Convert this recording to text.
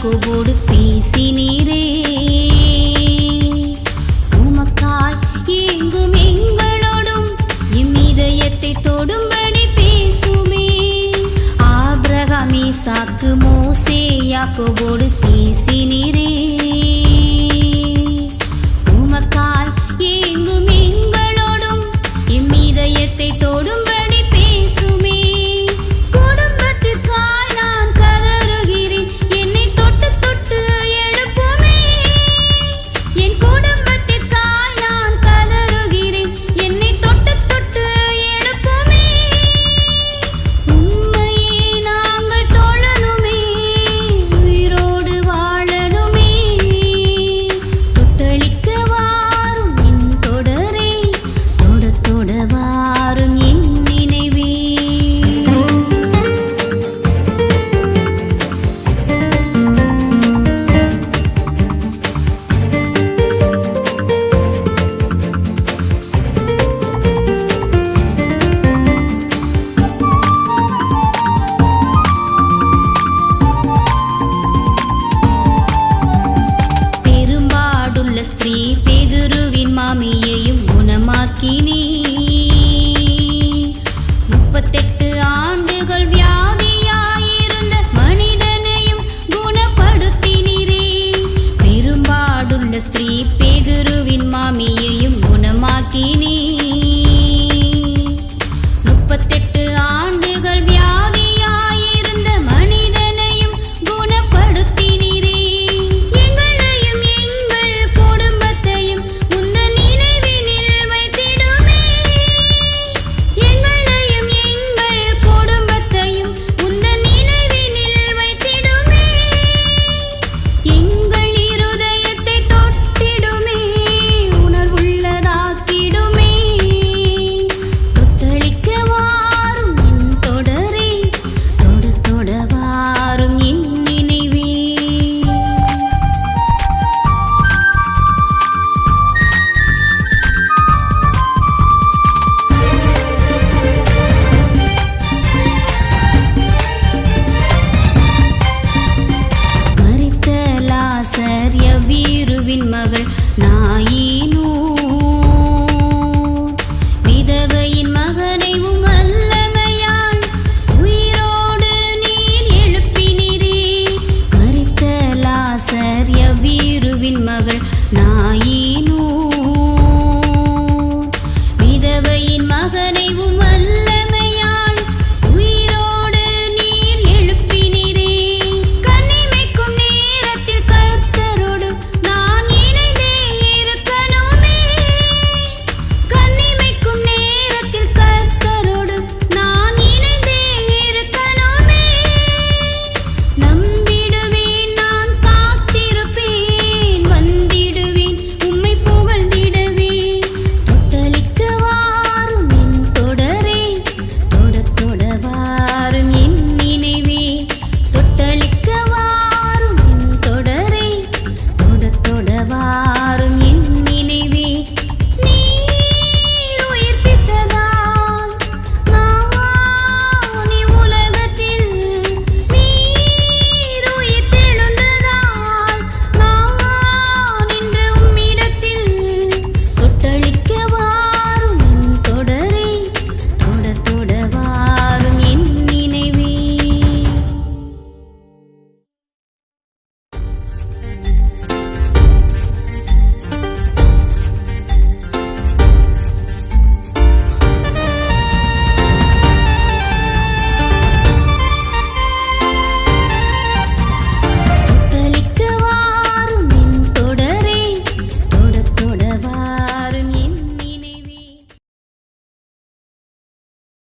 யாக்கோபோடு பேசினீரே உமக்கால் எங்கும் எங்களோடும் எம் இதயத்தை தொடும்படி பேசுமே. ஆபிரகாமி சாக்கு மோசே யாக்கோபோடு பேசினீரே Kini மகள் நாயி